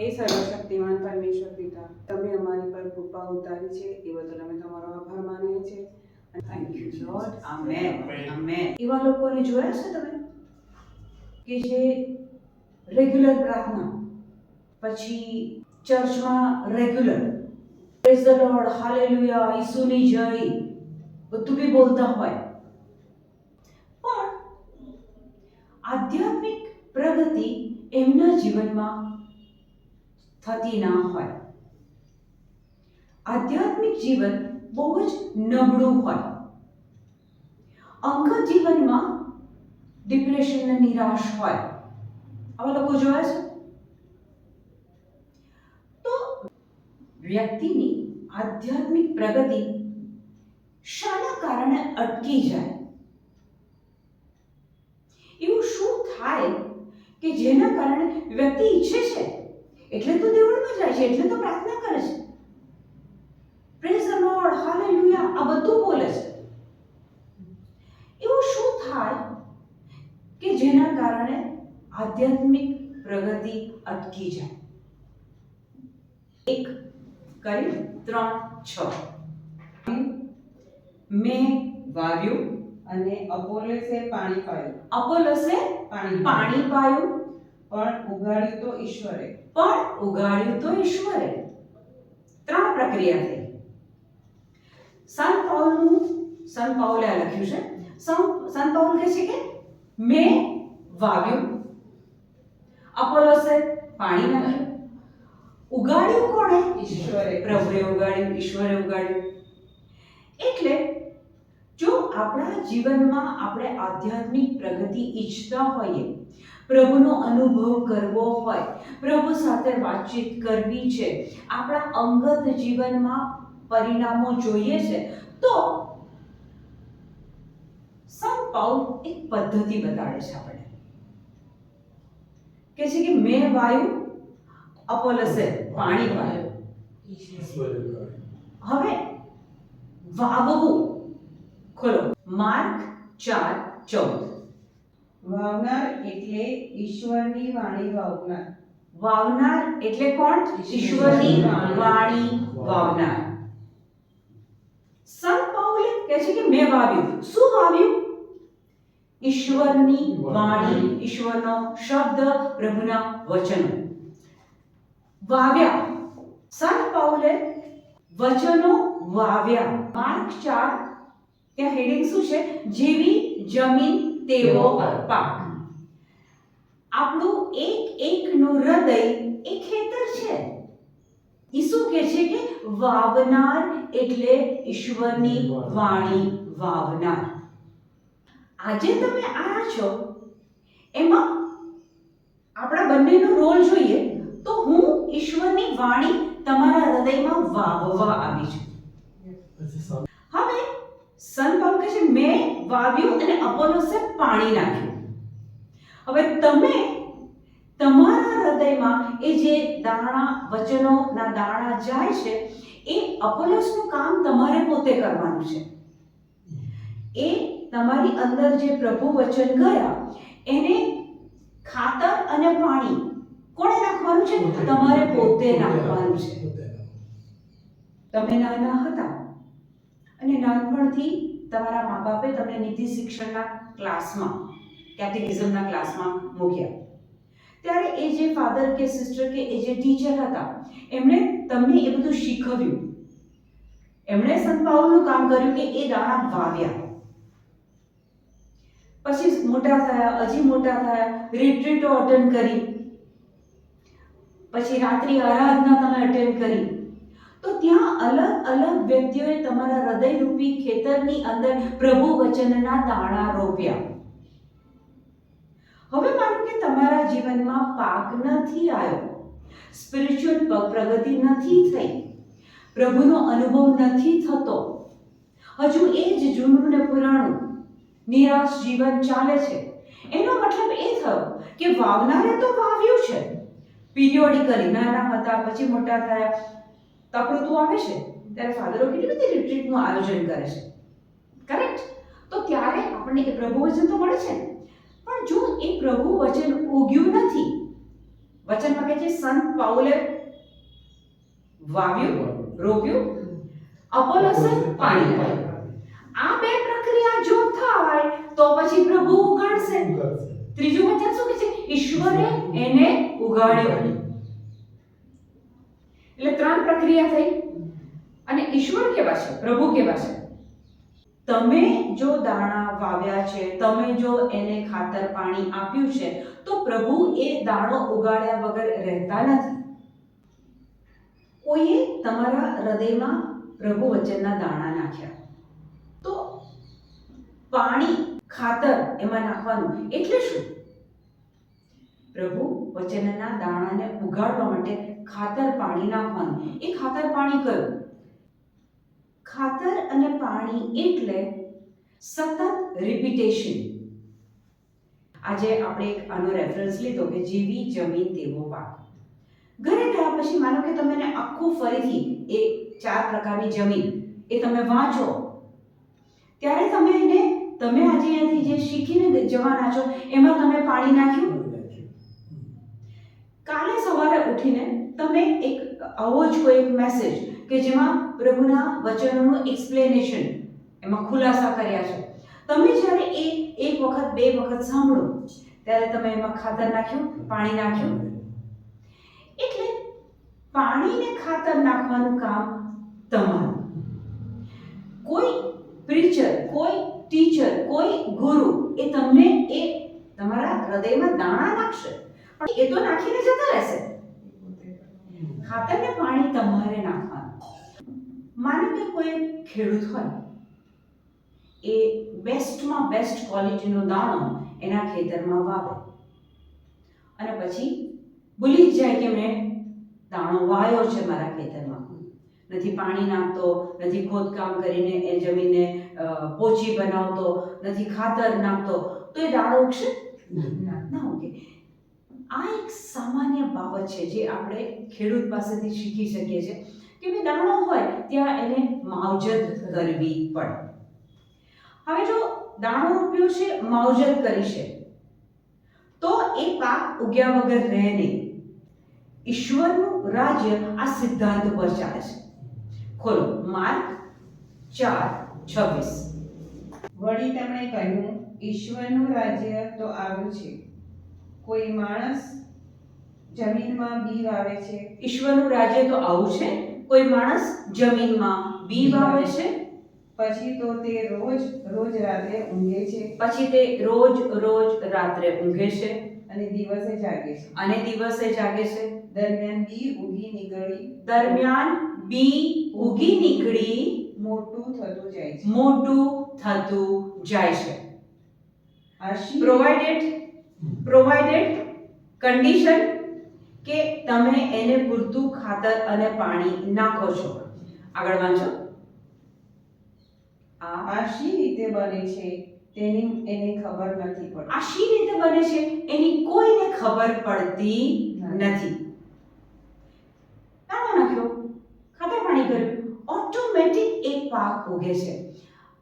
હે સર્વશક્તિમાન પરમેશ્વર પિતા, તમે અમારી પર કૃપા ઉતારી છે. એ બદલ અમે તમારો આભાર માનીએ છીએ. Thank you lord amen amen એવા લોકોને જોયા છે તમે? કે જે રેગ્યુલર પ્રાર્થના, પછી ચર્ચમાં regular praise the lord hallelujah ઈસુની જય, બધું બી બોલતા હોય. પણ આધ્યાત્મિક પ્રગતિ એમના જીવનમાં થતી ના હોય. આધ્યાત્મિક જીવન બહુ જ નબળું હોય. અંગત જીવનમાં ડિપ્રેશન અને નિરાશ હોય. આવા લોકો જોયા છે? તો વ્યક્તિની આધ્યાત્મિક પ્રગતિ શાના કારણે અટકી જાય. એવું શું થાય કે જેના કારણે વ્યક્તિ ઈચ્છે છે? એટલે તો દેવળમાં જાય છે એટલે તો પ્રાર્થના કરે છે. પ્રેઝ ધ લોર્ડ હાલેલુયા આ બધું બોલે છે. એવું શું થાય કે જેના કારણે આધ્યાત્મિક પ્રગતિ અટકી જાય? એક કરી ત્રણ છ. મેં વાવ્યું અને અપોલેસે પાણી પાયું. અપોલસે પાણી પાણી પાયું. પણ ઉગાડ્યું તો ઈશ્વરે. પણ ઉગાડ્યું તો ઈશ્વરે. ત્રણ પ્રક્રિયા થઈ. સંત પાઉલનું સંત પાઉલે આ લખ્યું છે. સંત પાઉલ કહે છે કે મેં વાવ્યું. અપોલોસે પાણી નાખ્યું. ઉગાડ્યું કોણે? ઈશ્વરે. પ્રભુએ ઉગાડ્યું ઈશ્વરે ઉગાડ્યું. એટલે જો આપણા જીવનમાં આપણે આધ્યાત્મિક પ્રગતિ ઈચ્છતા હોઈએ પ્રભુનો અનુભવ કરવો હોય. પ્રભુ સાથે વાતચીત કરવી છે. આપણા અંગત જીવનમાં પરિણામો જોઈએ છે. તો સંત પાઉલ એક પદ્ધતિ બતાડે છે આપણે કે છે કે મેં વાયુ અપોલસે પાણી વાયુ. હવે વાવવું. ખોલો. માર્ક ચાર, ચૌદ. વાવનાર એટલે ઈશ્વરની વાણી વાવનાર. વાવનાર એટલે કોણ? ઈશ્વરની વાણી વાવનાર. સંત પાઉલે કહે છે કે મેં વાવ્યું. શું વાવ્યું? ઈશ્વરની વાણી ઈશ્વરનો શબ્દ પ્રભુના વચનો. વાવ્યા. સંત પાઉલે વચનો વાવ્યા. માર્ક ચાર ત્યાં હેડિંગ શું છે? જેવી જમીન તેવો પાક આપણું એક એકનું હૃદય એ ખેતર છે. ઈસુ કહે છે કે વાવનાર એટલે ઈશ્વરની વાણી વાવનાર. આજે તમે આયા છો એમાં આપણા બંનેનો રોલ જોઈએ તો હું ઈશ્વરની વાણી તમારા હૃદયમાં વાવવા આવી છું હવે સંત પાઉલ કહે છે મેં વાવ્યું અને અપોલોસે પાણી નાખ્યું. હવે તમે તમારા હૃદયમાં એ જે દાણા વચનોના દાણા જાય છે એ અપોલોસનું કામ તમારે પોતે કરવાનું છે. એ તમારી અંદર જે પ્રભુ વચન ગયા એને ખાતર અને પાણી કોણે નાખવાનું છે? તમારે પોતે નાખવાનું છે. તમે નાના હતા અને નાનપણથી તમારા મા બાપે તમને નીતિ શિક્ષણના ક્લાસમાં કેટેગિઝમના ક્લાસમાં મૂક્યા. ત્યારે એ જે ફાધર કે સિસ્ટર કે એ જે ટીચર હતા, એમણે તમને એ બધું શીખવ્યું. એમણે સંત પાઉલનું કામ કર્યું કે એ દાણા વાવ્યા. પછી મોટા થયા, હજી મોટા થયા રિટ્રીટો અટેન્ડ કરી. પછી રાત્રિ આરાધના તમે અટેન્ડ કરી. તો ત્યાં અલગ અલગ વ્યક્તિઓએ તમારા હૃદયરૂપી ખેતરની અંદર પ્રભુ વચનના દાણા રોપ્યા. હવે માનો કે તમારા જીવનમાં પાક નથી આવ્યો. સ્પિરિચ્યુઅલ પ્રગતિ નથી થઈ. પ્રભુનો અનુભવ નથી થતો. હજુ એ જ જૂનું ને પુરાણું. નિરાશ જીવન ચાલે છે. એનો મતલબ એ થયો કે વાવનારે તો વાવ્યું છે. પિરિયોડિકલી નાના હતા, પછી મોટા થયા. તકૃતું આવે છે ત્યારે ફાધરો કેટલી બધી રિટ્રીટનું આયોજન કરે છે? કરેક્ટ તો ત્યારે આપણને એ પ્રભુ વચન તો મળે છે પણ જો એ પ્રભુ વચન ઉગ્યું નથી વચનમાં કહે છે સંત પાઉલે વાવ્યું રોપ્યું અપોલોસન પાણી પાયું આ બે પ્રક્રિયા જો થાય તો પછી પ્રભુ ઉગાડશે. ત્રીજું વચન શું કહે છે? ઈશ્વરે એને ઉગાડ્યો એટલે ત્રણ પ્રક્રિયા થઈ. અને ઈશ્વર કેવા છે? પ્રભુ કેવા છે? તમે જો દાણા વાવ્યા છે, તમે જો એને ખાતર પાણી આપ્યું છે, તો પ્રભુ એ દાણો ઉગાડ્યા વગર રહેતા નથી. કોઈએ તમારા હૃદયમાં પ્રભુ વચનના દાણા નાખ્યા? તો પાણી, ખાતર એમાં નાખવાનું. એટલે શું? પ્રભુ, વચનના દાણાને ઉગાડવા માટે ખાતર પાણી નાખવાનું. એ ખાતર પાણી કયું? ખાતર અને પાણી એટલે સતત રિપીટેશન આજે આપણે એક આનો રેફરન્સ લીધો કે જેવી જમીન તેવો પાક. ઘરે ગયા પછી માનો કે તમે આખું ફરીથી એ ચાર પ્રકારની જમીન એ તમે વાંચો. ત્યારે તમે એને, તમે આજે અહીંયાથી જે શીખીને જવાના છો, એમાં તમે પાણી નાખ્યું? કાલે સવારે ઉઠીને તમે એક, આવો કોઈ એક મેસેજ કે જેમાં પ્રભુના વચનોનું એક્સપ્લેનેશન એમાં ખુલાસા કર્યા છે. તમે જ્યારે એ, એક વખત, બે વખત સાંભળો, ત્યારે તમે એમાં ખાતર નાખ્યું, પાણી નાખ્યું. એટલે પાણીને ખાતર નાખવાનું કામ તમારું. કોઈ પ્રીચર કોઈ ટીચર કોઈ ગુરુ એ તમને એ તમારા હૃદયમાં દાણા નાખશે. એ તો નાખીને જતા રહેશે. ખાતરને પાણી તમારે નાખવાનું. માનો કે કોઈ ખેડૂત હોય, એ બેસ્ટમાં બેસ્ટ ક્વોલિટીનો દાણો એના ખેતરમાં વાવે. અને પછી ભૂલી જ જાય કે મેં દાણો વાયો છે મારા ખેતરમાં. નથી પાણી નાખતો, નથી ખોદકામ કરીને એ જમીનને પોચી બનાવતો, નથી ખાતર નાખતો. તો એ દાણો ઉગશે? આ એક સામાન્ય બાબત છે જે આપણે ખેડૂત પાસેથી શીખી શકીએ છીએ કે ભાઈ દાણો હોય ત્યાં એને માવજત કરવી પડે. હવે જો દાણો રોપ્યો છે, માવજત કરી છે, તો એ પાક ઉગ્યા વગર રહે નહીં. ઈશ્વરનું રાજ્ય આ સિદ્ધાંત પર ચાલે છે. ખોલો, માર્ક ચાર, છવ્વીસ. વળી તેમણે કહ્યું, ઈશ્વરનું રાજ્ય તો આવ્યું છે. કોઈ માણસ જમીનમાં બી વાવે છે? ઈશ્વરનું રાજ્ય તો આવું છે? કોઈ માણસ જમીનમાં બી વાવે છે? પછી તો તે રોજ રોજ રાત્રે ઊંઘે છે. પછી તે રોજ રોજ રાત્રે ઊંઘે છે? અને દિવસે જાગે છે. અને દિવસે જાગે છે? દરમિયાન બી ઉગી નીકળી. દરમિયાન બી ઉગી નીકળી. મોટું થતું જાય છે. મોટું થતું જાય છે. પ્રોવાઇડેડ પ્રોવાઇડેડ કન્ડિશન કે તમે એને પૂરતું ખાતર અને પાણી નાખો છો. આગળ વાંચો. આ શી રીતે બને છે? તેની એને ખબર નથી પડતી. આ શી રીતે બને છે? એની કોઈને ખબર પડતી નથી. દાણો નાખ્યો. ખાતર પાણી કર્યું. ઓટોમેટિક એક પાક ઉગે છે.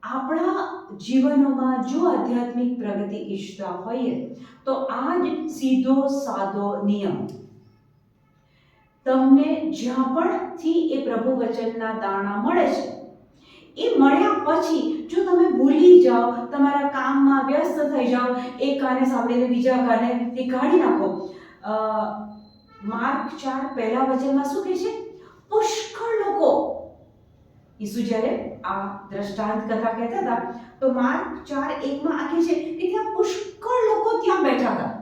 આપણા જીવનોમાં જો આધ્યાત્મિક પ્રગતિ ઈચ્છતા હોઈએ, તો આ જ સીધો સાદો નિયમ. તમને જ્યાં પણથી એ પ્રભુ વચનના દાણા મળે છે, એ મળ્યા પછી જો તમે ભૂલી જાઓ, તમારા કામમાં વ્યસ્ત થઈ જાઓ, એક કાને સાંભળીને બીજા કાને તે કાઢી નાખો માર્ક ચાર પહેલા વચનમાં શું કહે છે? પુષ્કળ લોકો ઈસુ જ્યારે આ દ્રષ્ટાંત કથા કહેતા હતા તો માર્ક ચાર એકમાં આખે છે કે ત્યાં પુષ્કળ લોકો ત્યાં બેઠા હતા.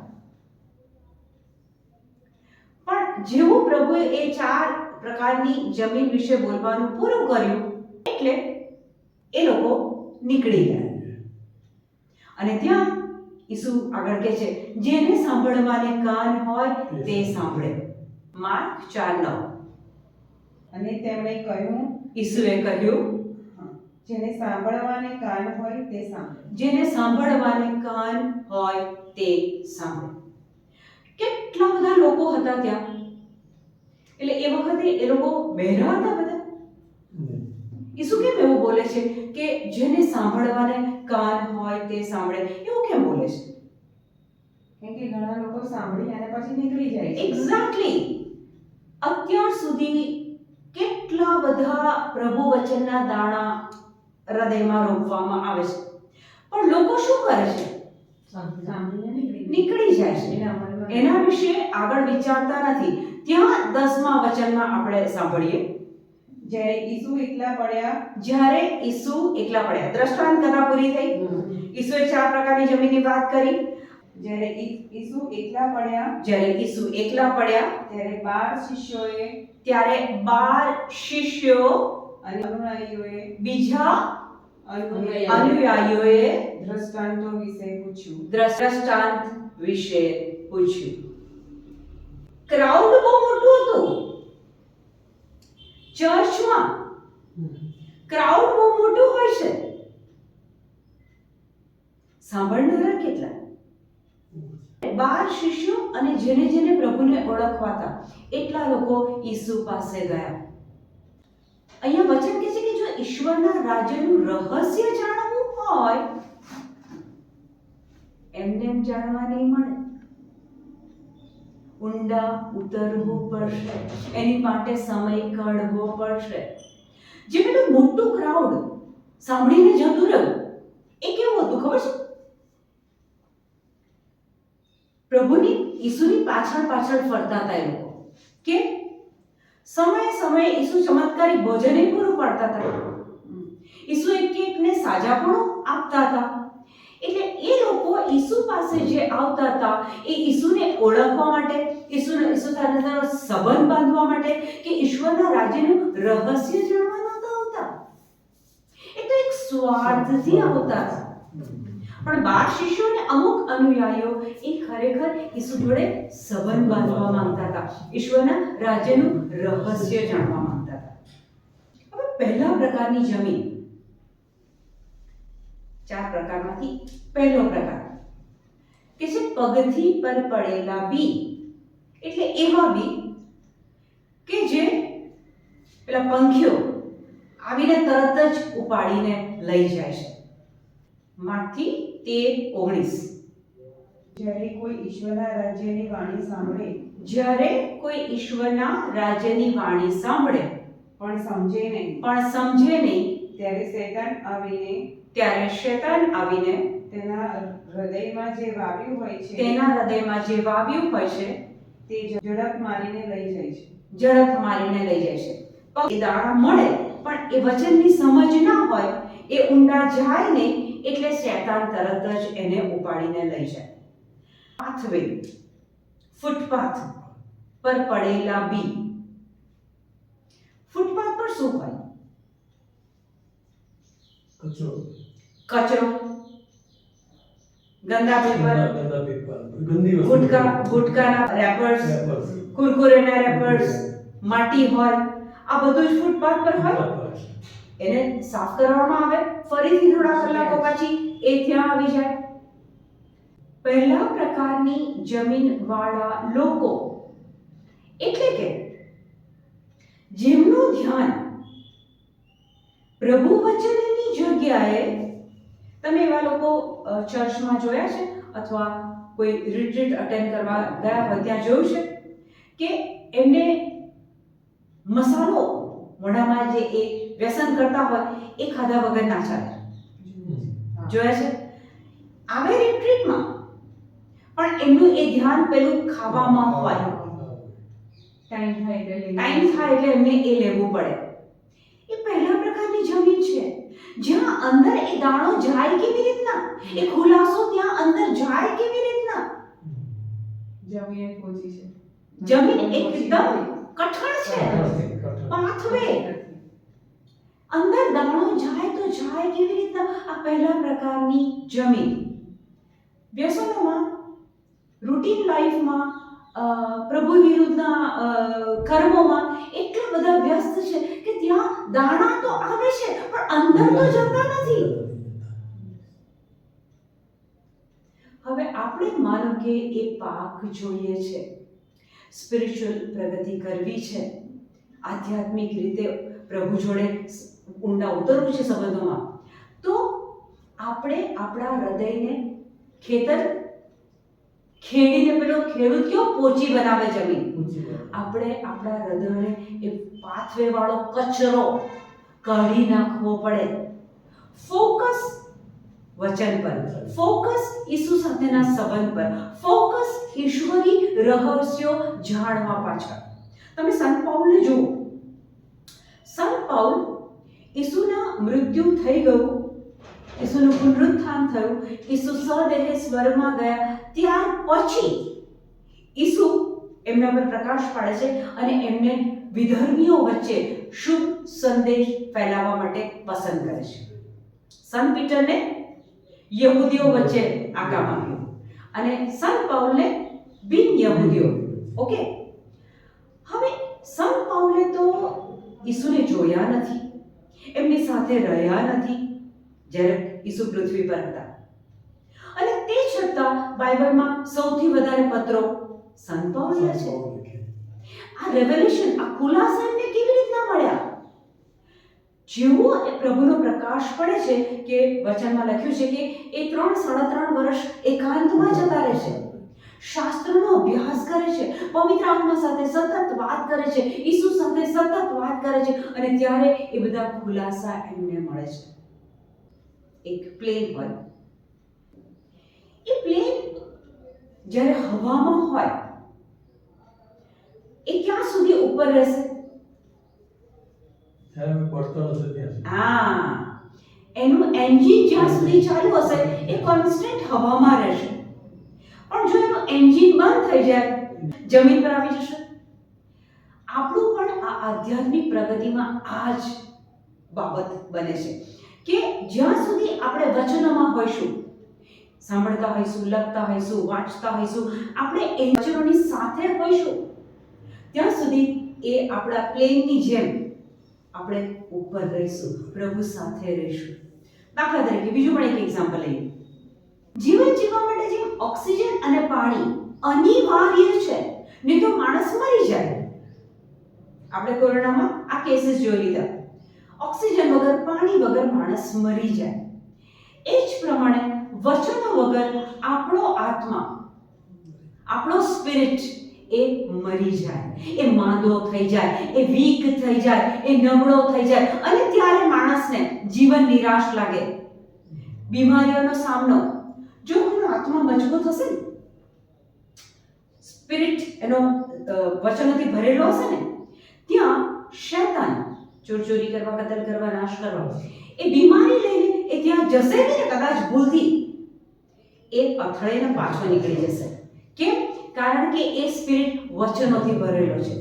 પણ જેવું પ્રભુએ એ ચાર પ્રકારની જમીન વિશે બોલવાનું પૂરું કર્યું એટલે એ લોકો નીકળી ગયા. અને ત્યાં ઈસુ આગળ કહે છે જેને સાંભળવાને કાન હોય તે સાંભળે. માર્ક ચાર નવ. અને તેમણે કહ્યું ઈસુએ કહ્યું જેને સાંભળવાને કાન હોય તે સાંભળે. જેને સાંભળવાને કાન હોય તે સાંભળે. કેટલા બધા લોકો હતા ત્યાં? એટલે એ વખતે એ લોકો બહેરા હતા? બધા ઈસુ કેમ એવું બોલે છે કે જેને સાંભળવાને કાન હોય તે સાંભળે? એવું કેમ બોલે છે? કેમ કે ઘણા લોકો સાંભળી અને પછી નીકળી જાય એક્ઝેક્ટલી અત્યાર સુધી કેટલા બધા પ્રભુ વચનના દાણા હૃદયમાં રોપવામાં આવે છે. પણ લોકો શું કરે છે? નીકળી જાય. છે. એના એના વિશે આગળ વિચારતા નથી. ત્યાં દસમા વચનમાં આપણે સાંભળીએ. જ્યારે ઈસુ એકલા પડ્યા. જ્યારે ઈસુ એકલા પડ્યા. દ્રષ્ટાંત કથા પૂરી થઈ. ઈસુએ ચાર પ્રકારની જમીનની વાત કરી. જ્યારે ઈસુ એકલા પડ્યા. જ્યારે ઈસુ એકલા પડ્યા. ત્યારે બાર શિષ્યોએ ત્યારે બાર શિષ્યો અને અનુયાયીઓએ બીજા અનુયાયીઓએ દ્રષ્ટાંતો વિશે પૂછ્યું. દ્રષ્ટાંત વિશે પૂછ્યું. ક્રાઉડ બહુ મોટું હતું. ચર્ચમાં ક્રાઉડ બહુ મોટું હોય છે. સાંભળનારા કેટલા? બાર શિષ્યો અને જેને જેને પ્રભુને ઓળખવાતા એટલા લોકો ઈસુ પાસે ગયા. અહીંયા વચન કહે છે કે જો ઈશ્વરના રાજ્યનું રહસ્ય જાણવું હોય, એમને એમ જાણવા નહીં મળે. ઊંડા ઉતરવું પડશે, એની માટે સમય કાઢવો પડશે. જે પેલું મોટું ક્રાઉડ સાંભળીને જતું રહ્યું, એ કેવું હતું ખબર છે પ્રભુની ઈસુની પાછળ પાછળ ફરતા હતા એ લોકો. કે સમયે સમયે ઈસુ ચમત્કારી ભોજન પૂરું પાડતા હતા. ઈસુ એક એકને સાજા પણ આપતા હતા. એટલે એ લોકો ઈસુ પાસે જે આવતા હતા, એ ઈસુને ઓળખવા માટે, ઈસુને, ઈસુ સાથે સંબંધ બાંધવા માટે કે ઈશ્વરના રાજ્યનું રહસ્ય જાણવા નહોતા આવતા. એ તો એક સ્વાર્થથી આવતા હતા. પણ બાર શિષ્યો અને અમુક અનુયાયીઓ એ ખરેખર ઈસુ જોડે સંબંધ બાંધવા માંગતા હતા. ઈશ્વરના રાજ્યનું રહસ્ય જાણવા માંગતા હતા. હવે પહેલા પ્રકારની જમીન. ચાર પ્રકારમાંથી પહેલો પ્રકાર. કે છે પગથી પર પડેલા બી. એટલે એવા બી. કે જે પેલા પંખીઓ આવીને તરત જ ઉપાડીને લઈ જાય છે. માથી તેર ઓગણીસ. જ્યારે કોઈ ઈશ્વરના રાજ્યની વાણી સાંભળે જ્યારે કોઈ ઈશ્વરના રાજ્યની વાણી સાંભળે. પણ સમજે નહીં. પણ સમજે નહીં. ત્યારે શેતાન આવીને ત્યારે શેતાન આવીને તેના હૃદયમાં જે વાવ્યું હોય છે તેના હૃદયમાં જે વાવ્યું હોય છે તે ઝડપ મારીને લઈ જાય છે. ઝડપ મારીને લઈ જાય છે. દાણા મળે પણ એ વચનની સમજ ના હોય એ ઊંડા જાય નહીં એટલે શેતાન તરત જ એને ઉપાડીને લઈ જાય. પાથવે ફૂટપાથ પર પડેલા બી ફૂટપાથ પર શું હોય? કચરો. કચરો. ગંદા પેપર. ગંદા પેપર. ગંદી વસ્તુ. ગુટકા ગુટકાના રેપર્સ કુરકુરેના રેપર્સ માટી હોય. આ બધું જ ફૂટપાથ પર હોય. એને સાફ કરવામાં આવે, ફરીથી થોડા કલાકો પછી એ ત્યાં આવી જાય. પહેલા પ્રકારની જમીન વાળા લોકો એટલે કે જેમનું ધ્યાન પ્રભુ વચનની જગ્યાએ તમે એવા લોકો ચર્ચમાં જોયા છે અથવા કોઈ રિટ્રીટ અટેન્ડ કરવા ગયા હોય ત્યાં જોયું છે કે એમને મસાલો, મોઢામાં જે એ વ્યસન કરતા હોય એ ખાધા વગર ના ચાલે. જોયા છે? આવે રિટ્રીટમાં પણ એમનું એ ધ્યાન પેલું ખાવામાં હોય. ટાઈમ થાય એટલે ટાઈમ થાય એટલે એમને એ લેવું પડે. એ પહેલા પ્રકારની જમીન છે. જ્યાં અંદર એ દાણો જાય કેવી રીતના? એ ખુલાસો ત્યાં અંદર જાય કેવી રીતના? જમીન પહોંચી છે. જમીન એકદમ કઠણ છે. પાથવે. અંદર દાણો જાય તો જાય કેવી રીતના? આ પહેલા પ્રકારની જમીન. વ્યસનોમાં રૂટીન લાઈફમાં પ્રભુ વિરુદ્ધના કર્મોમાં એટલા બધા વ્યસ્ત છે કે ત્યાં દાણા તો આવે છે, પણ અંદર તો જતા નથી. હવે આપણે માનો કે એ પાક જોઈએ છે. સ્પિરિચ્યુઅલ પ્રગતિ કરવી છે. આધ્યાત્મિક રીતે પ્રભુ જોડે ઊંડા ઉતરવું છે સંબંધોમાં તો આપણે આપણા હૃદયને ખેતર ખેડીને પેલો ખેડૂત કેવો પોચી બનાવે જમીન. આપણે આપણા હૃદયને એ પાથવે વાળો કચરો કાઢી નાખવો પડે. ફોકસ વચન પર. ફોકસ ઈસુ સાથેના સંબંધ પર. ફોકસ ઈશ્વરી રહસ્યો જાણવા પાછળ. તમે સંત પાઉલને જુઓ. સંત પાઉલ ઈસુના મૃત્યુ થઈ ગયું. ઈસુનું પુનરુત્થાન થયું. ઈસુ સદેહે સ્વર્ગમાં ગયા. ત્યાર પછી ઈસુ એમના પર પ્રકાશ પાડે છે અને એમને વિધર્મીઓ વચ્ચે શુભ સંદેશ ફેલાવવા માટે પસંદ કરે છે. સંત પીટરને યહૂદીઓ વચ્ચે આ કામ આપ્યું. અને સંત પાઉલને બિન યહૂદીઓ. ઓકે? હવે સંત પાઉલે તો ઈસુને જોયા નથી. એમની સાથે રહ્યા નથી જ્યારે ઈસુ પૃથ્વી પર હતા. અને તે છતાં બાઇબલમાં સૌથી વધારે પત્રો સંત પાઉલ છે. આ રેવલ્યુશન આ ખુલાસા એમને કેવી રીતના મળ્યા? જેવો એ પ્રભુનો પ્રકાશ પડે છે કે વચનમાં લખ્યું છે કે એ ત્રણ સાડા ત્રણ વર્ષ એકાંતમાં જતા રહે છે શાસ્ત્રનો અભ્યાસ કરે છે પવિત્ર આત્મા સાથે સતત વાત કરે છે ઈસુ સાથે સતત વાત કરે છે અને ત્યારે એ બધા ખુલાસા એમને મળે છે. એક પ્લેન હોય. એ પ્લેન જ્યારે હવામાં હોય એ ક્યાં સુધી ઉપર રહેશે. હા. એનું એન્જિન જ્યાં સુધી ચાલુ હશે એ કોન્સ્ટન્ટ હવામાં રહેશે. પણ જો એનું એન્જિન બંધ થઈ જાય, જમીન પર આવી જશે. આપણું પણ આ આધ્યાત્મિક પ્રગતિમાં આ જ બાબત બને છે કે જ્યાં સુધી આપણે વચનોમાં હોઈશું, સાંભળતા હોઈશું, લખતા હોઈશું, વાંચતા હોઈશું, આપણે એ વચનોની સાથે હોઈશું, ત્યાં સુધી એ આપણા પ્લેનની જેમ આપણે ઉપર રહીશું, પ્રભુ સાથે રહીશું. દાખલા તરીકે બીજું પણ એક એક્ઝામ્પલ લઈએ. જીવન જીવવા ઓક્સિજન અને પાણી અનિવાર્ય છે. નહીં તો માણસ મરી જાય. આપણે કોરોનામાં આ કેસીસ જોઈ લીધા. ઓક્સિજન વગર, પાણી વગર માણસ મરી જાય. એ જ પ્રમાણે વચનો વગર આપણો આત્મા, આપણો સ્પિરિટ એ મરી જાય. એ માંદો થઈ જાય, એ વીક થઈ જાય, એ નબળો થઈ જાય. અને ત્યારે માણસને જીવન નિરાશ લાગે. બીમારીઓનો સામનો જો એનો આત્મા મજબૂત હશે ને સ્પિરિટ એનો વચનથી ભરેલો હશે ને, ત્યાં શૈતાન ચોરચોરી કરવા, કતલ કરવા, નાશ કરવા, એ બીમારી લઈને એ ત્યાં જશે ને કદાચ ભૂલથી, એ અથડાઈને પાછો નીકળી જશે. કેમ? કારણ કે એ સ્પિરિટ વચનોથી ભરેલો છે.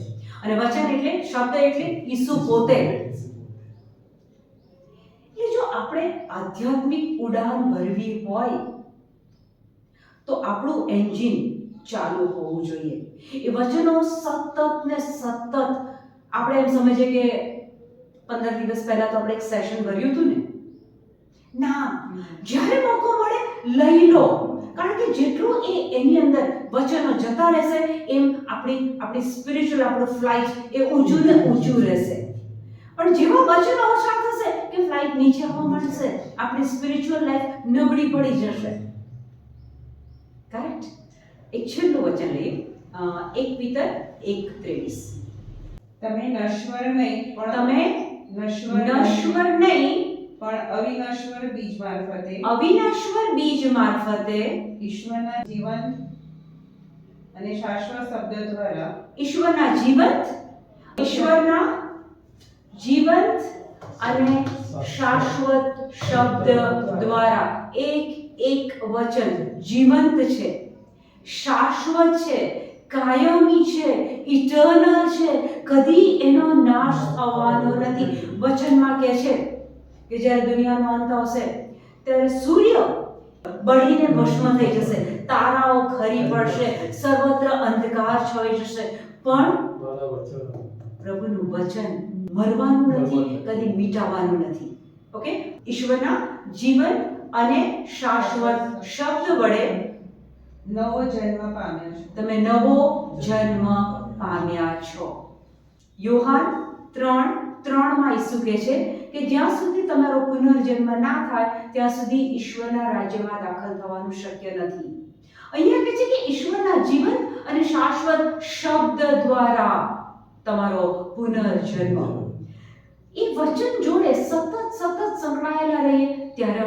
અને વચન એટલે, શબ્દ એટલે ઈસુ પોતે. એટલે જો આપણે આધ્યાત્મિક ઉડાન ભરવી હોય તો આપણું એન્જિન ચાલુ હોવું જોઈએ. એ વચનો સતત ને સતત આપણે એમ સમજીએ કે પંદર દિવસ પહેલા તો આપણે એક સેશન ભર્યું હતું ને? ના. જ્યારે મોકો મળે, લઈ લો. કારણ કે જેટલું એ એની અંદર વચનો જતા રહેશે, એમ આપણી આપણી સ્પિરિચ્યુઅલ આપણો ફ્લાઇટ એ ઊંચું ને ઊંચું રહેશે. પણ જેવા વચનો ઓછા થશે કે ફ્લાઇટ નીચે આવવા માંડશે, આપણી સ્પિરિચ્યુઅલ લાઈફ નબળી પડી જશે. એક છેલ્લું વચન લઈએ. એક પિતર એક ત્રેવીસ. તમે નશ્વર નહીં પણ તમે નશ્વર નશ્વર નહીં. પણ અવિનશ્વર બીજ મારફતે. અવિનાશ્વર બીજ મારફતે ઈશ્વરના જીવન અને શાશ્વત શબ્દ દ્વારા ઈશ્વરના જીવંત ઈશ્વરના જીવંત અને શાશ્વત શબ્દ દ્વારા એક એક વચન જીવંત છે. શાશ્વત છે, કાયમી છે, ઇટર્નલ છે. કદી એનો નાશ થવાનો નથી. વચનમાં કહે છે કે જ્યારે દુનિયાનો અંત આવશે, ત્યારે સૂર્ય બળીને ભસ્મ થઈ જશે. તારાઓ ખરી પડશે. સર્વત્ર અંધકાર છવાઈ જશે. પણ પ્રભુનું વચન મરવાનું નથી, કદી મીટાવાનું નથી. ઓકે? ઈશ્વરના જીવન અને શાશ્વત શબ્દ વડે નવો જન્મ પામ્યા છો. તમે નવો જન્મ પામ્યા છો. યોહાન ત્રણ, ત્રણમાં ઈસુ કહે છે કે જ્યાં સુધી તમારો પુનર્જન્મ ના થાય, ત્યાં સુધી ઈશ્વરના રાજ્યમાં દાખલ થવાનું શક્ય નથી. અહીંયા કહે છે કે ઈશ્વરના જીવન અને શાશ્વત શબ્દ દ્વારા તમારો પુનર્જન્મ. એ વચન જોડે સતત સતત સંકળાયેલા રહીએ ત્યારે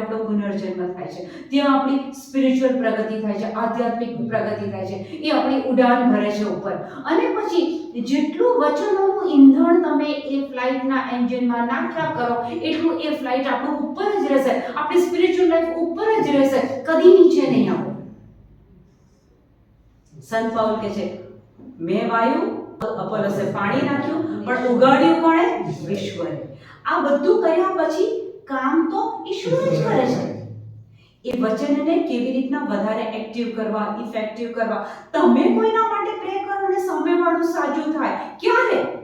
પુનર્જન્મ થાય છે. ત્યાં આપણી સ્પિરિચ્યુઅલ પ્રગતિ થાય છે, આધ્યાત્મિક પ્રગતિ થાય છે. એ આપણી ઉડાન ભરે છે ઉપર. અને પછી જેટલું વચનોનું ઈંધણ તમે એ ફ્લાઇટના એન્જિનમાં નાખ્યા કરો, એટલું એ ફ્લાઇટ આપણું ઉપર જ રહેશે. આપણી સ્પિરિચ્યુઅલ લાઈફ ઉપર જ રહેશે. કદી નીચે નહીં આવો. સંત પાઉલ કહે છે, મેં વાયુ અપોલોસે પાણી નાખ્યું, પણ ઉગાડ્યું કોણે? વિશ્વએ. આ બધું કર્યા પછી કામ તો ઈશ્વર જ કરે છે. એ વચનને કેવી રીતના વધારે એક્ટિવ કરવા ઇફેક્ટિવ કરવા? તમે કોઈના માટે પ્રે કરો ને સામેવાળું સાજું થાય. ક્યારે?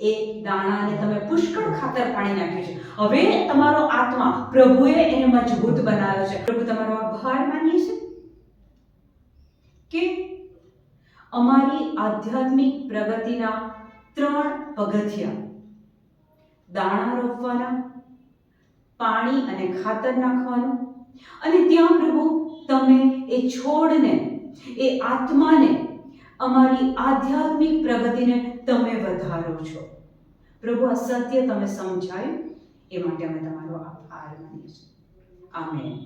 એ દાણાને તમે પુષ્કળ ખાતર પાણી નાખ્યું છે. હવે તમારો આત્મા પ્રભુએ એને મજબૂત બનાવ્યો છે. પ્રભુ, તમારો આભાર માનીએ છે? કે અમારી આધ્યાત્મિક પ્રગતિના ત્રણ પગથિયા દાણા રોપવાના પાણી અને ખાતર નાખવાનું. અને ત્યાં પ્રભુ, તમે એ છોડને, એ આત્માને, અમારી આધ્યાત્મિક પ્રગતિને તમે વધારો છો. પ્રભુ, આ સત્ય તમે સમજાયું, એ માટે અમે તમારો આભાર માનીએ છીએ. આમેન.